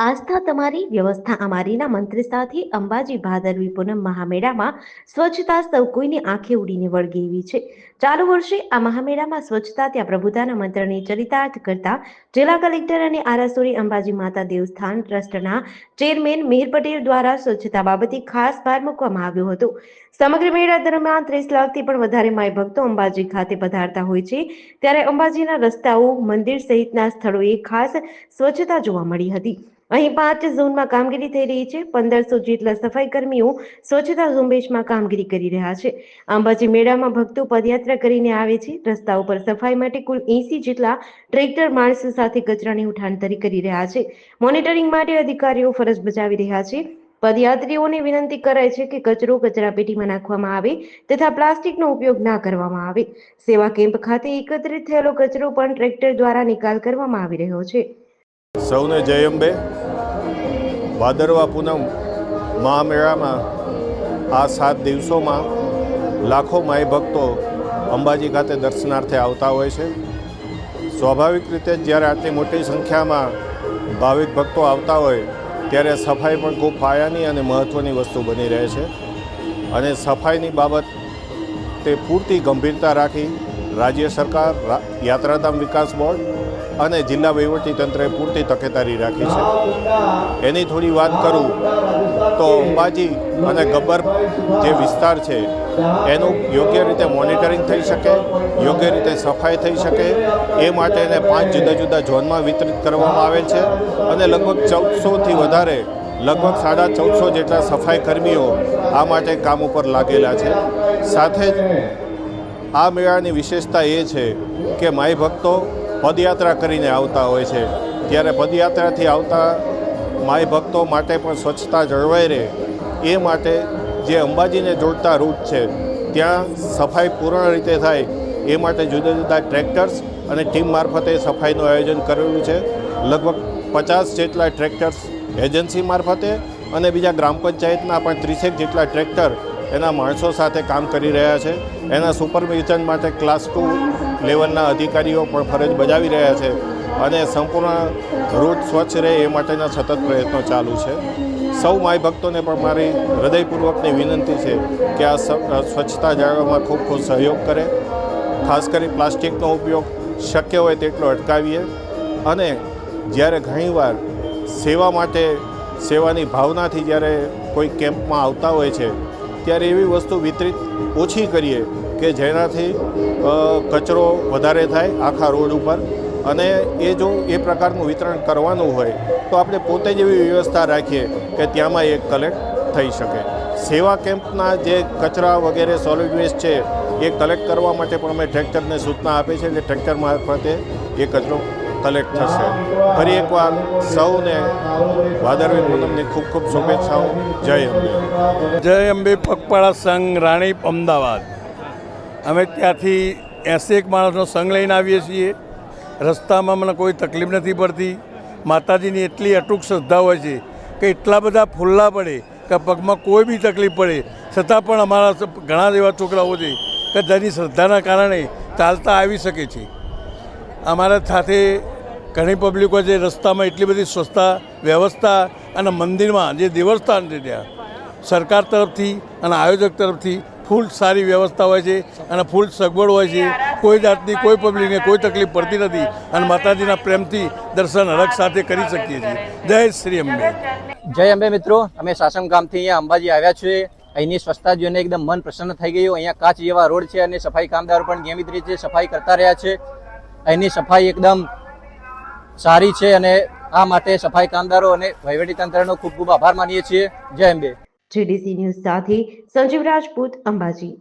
આસ્થા તમારી, વ્યવસ્થા અમારીના મંત્ર સાથે, અંબાજી ભાદરવી પૂનમ મહામેળામાં સ્વચ્છતા સૌ કોઈની આંખે ઉડીને વળગે એવી છે. ચાલુ વર્ષે આ મહામેળામાં સ્વચ્છતા ત્યાં પ્રભુતાના મંત્રને ચરિતાર્થ કરતા જિલ્લા કલેક્ટર અને આરાસુરી અંબાજી માતા દેવસ્થાન ટ્રસ્ટના ચેરમેન મિહિર પટેલ દ્વારા સ્વચ્છતા બાબતે ખાસ ભાર મૂકવામાં આવ્યો હતો. સમગ્ર મેળા દરમિયાન ત્રીસ લાખથી પણ વધારે માય ભક્તો અંબાજી ખાતે પધારતા હોય છે. ત્યારે અંબાજીના રસ્તાઓ, મંદિર સહિતના સ્થળોએ ખાસ સ્વચ્છતા જોવા મળી હતી. અહીં પાંચ ઝોનમાં કામગીરી થઈ રહી છે. પંદરસો જેટલા સફાઈ કર્મીઓ સ્વચ્છતા ઝુંબેશમાં કામગીરી કરી રહ્યા છે. અંબાજી મેળામાં ભક્તો પદયાત્રા કરીને આવે છે. રસ્તા ઉપર સફાઈ માટે કુલ એસી જેટલા ટ્રેક્ટર માણસો સાથે કચરાની ઉઠાંતરી કરી રહ્યા છે. મોનિટરિંગ માટે અધિકારીઓ ફરજ બજાવી રહ્યા છે. પદયાત્રીઓને વિનંતી કરાય છે કે કચરો કચરા પેટીમાં નાખવામાં આવે તથા પ્લાસ્ટિકનો ઉપયોગ ના કરવામાં આવે. સેવા કેમ્પ ખાતે એકત્રિત થયેલો કચરો પણ ટ્રેક્ટર દ્વારા નિકાલ કરવામાં આવી રહ્યો છે. સૌને જય અંબે. ભાદરવા પૂનમ મહામેળામાં આ સાત દિવસોમાં લાખો માય ભક્તો અંબાજી ખાતે દર્શનાર્થે આવતા હોય છે. સ્વાભાવિક રીતે જ્યારે આટલી મોટી સંખ્યામાં ભાવિક ભક્તો આવતા હોય, ત્યારે સફાઈ પણ ખૂબ પાયાની અને મહત્ત્વની વસ્તુ બની રહે છે. અને સફાઈની બાબત તે પૂરતી ગંભીરતા રાખી રાજ્ય સરકાર યાત્રાધામ વિકાસ બોર્ડ અને જિલ્લા વહીવટીતંત્રએ પૂરતી તકેદારી રાખી છે. એની થોડી વાત કરું તો અંબાજી અને ગબ્બર જે વિસ્તાર છે, એનું યોગ્ય રીતે મોનિટરિંગ થઈ શકે, યોગ્ય રીતે સફાઈ થઈ શકે, એ માટે એને પાંચ જુદા જુદા ઝોનમાં વિતરિત કરવામાં આવેલ છે અને લગભગ ચૌદસોથી વધારે, લગભગ સાડા ચૌદસો જેટલા સફાઈ કર્મીઓ આ માટે કામ ઉપર લાગેલા છે. સાથે જ આ મેળાની વિશેષતા એ છે કે માઈ ભક્તો પદયાત્રા કરીને આવતા હોય છે. ત્યારે પદયાત્રાથી આવતા માઈ ભક્તો માટે પણ સ્વચ્છતા જળવાઈ રહે. એ માટે જે અંબાજીને જોડતા રૂટ છે, ત્યાં સફાઈ પૂર્ણ રીતે થાય. એ માટે જુદા જુદા ટ્રેક્ટર્સ અને ટીમ મારફતે સફાઈનું આયોજન કરેલું છે. લગભગ પચાસ જેટલા ટ્રેક્ટર્સ એજન્સી મારફતે અને બીજા ગ્રામ પંચાયતના પણ ત્રીસેક જેટલા ટ્રેક્ટર એના માણસો સાથે કામ કરી રહ્યા છે. એના સુપરવિઝન માટે ક્લાસ ટુ લેવલના અધિકારીઓ પણ ફરજ બજાવી રહ્યા છે અને સંપૂર્ણ રોડ સ્વચ્છ રહે એ માટેના સતત પ્રયત્નો ચાલુ છે. સૌ માય ભક્તોને પણ મારી હૃદયપૂર્વકની વિનંતી છે કે આ સ્વચ્છતા જાળવવામાં ખૂબ ખૂબ સહયોગ કરે. ખાસ કરી પ્લાસ્ટિકનો ઉપયોગ શક્ય હોય તેટલો અટકાવીએ અને જ્યારે ઘણીવાર સેવા માટે, સેવાની ભાવનાથી જ્યારે કોઈ કેમ્પમાં આવતા હોય છે ત્યારે એવી વસ્તુ વિતરિત ઓછી કરીએ કે જેનાથી કચરો વધારે થાય આખા રોડ ઉપર. અને એ જો એ પ્રકારનું વિતરણ કરવાનું હોય, તો આપણે પોતે જ એવી વ્યવસ્થા રાખીએ કે ત્યાંમાં એ કલેક્ટ થઈ શકે. સેવા કેમ્પના જે કચરા વગેરે સોલિડ વેસ્ટ છે, એ કલેક્ટ કરવા માટે પણ અમે ટ્રેક્ટરને સૂચના આપી છે એટલે ટ્રેક્ટર મારફતે એ કચરો કલેક્ટ થશે. ફરી એકવાર સૌને ભાદરવી પૂનમની ખૂબ ખૂબ શુભેચ્છાઓ. જય અંબે. જય અંબે પગપાળા સંઘ રાણીપ અમદાવાદ. અમે ત્યાંથી એસેક માણસનો સંઘ લઈને આવીએ છીએ. રસ્તામાં મને કોઈ તકલીફ નથી પડતી. માતાજીની એટલી અટૂક શ્રદ્ધા હોય છે કે એટલા બધા ફૂલ્લા પડે કે પગમાં કોઈ બી તકલીફ પડે. છતાં પણ અમારા ઘણા એવા છોકરાઓ છે કે જેની શ્રદ્ધાના કારણે ચાલતા આવી શકે છે. અમારા સાથે ઘણી પબ્લિકો છે રસ્તામાં એટલી બધી સ્વચ્છતા, વ્યવસ્થા અને મંદિરમાં જે દેવસ્થાન છે ત્યાં, સરકાર તરફથી અને આયોજક તરફથી ફૂલ સારી વ્યવસ્થા હોય છે અને ફૂલ સગવડ હોય છે. કોઈ જાતની કોઈ પબ્લિકને કોઈ તકલીફ પડતી નથી અને માતાજીના પ્રેમથી દર્શન હરખ સાથે કરી શકીએ છીએ. જય શ્રી અંબે. જય અંબે મિત્રો. અમે સાસણ ગામથી અહીંયા અંબાજી આવ્યા છીએ. અહીંની સ્વચ્છતા જોઈને એકદમ મન પ્રસન્ન થઈ ગયું. અહીંયા કાચ જેવા રોડ છે અને સફાઈ કામદારો પણ નિયમિત રીતે સફાઈ કરતા રહ્યા છે. અહીંની સફાઈ એકદમ સારી છે અને આ માટે સફાઈ કામદારો અને વહીવટીતંત્રનો ખૂબ ખૂબ આભાર માનીએ છીએ. જય અંબે જેડીસી ન્યૂઝ સાથે સંજીવ રાજપૂત અંબાજી.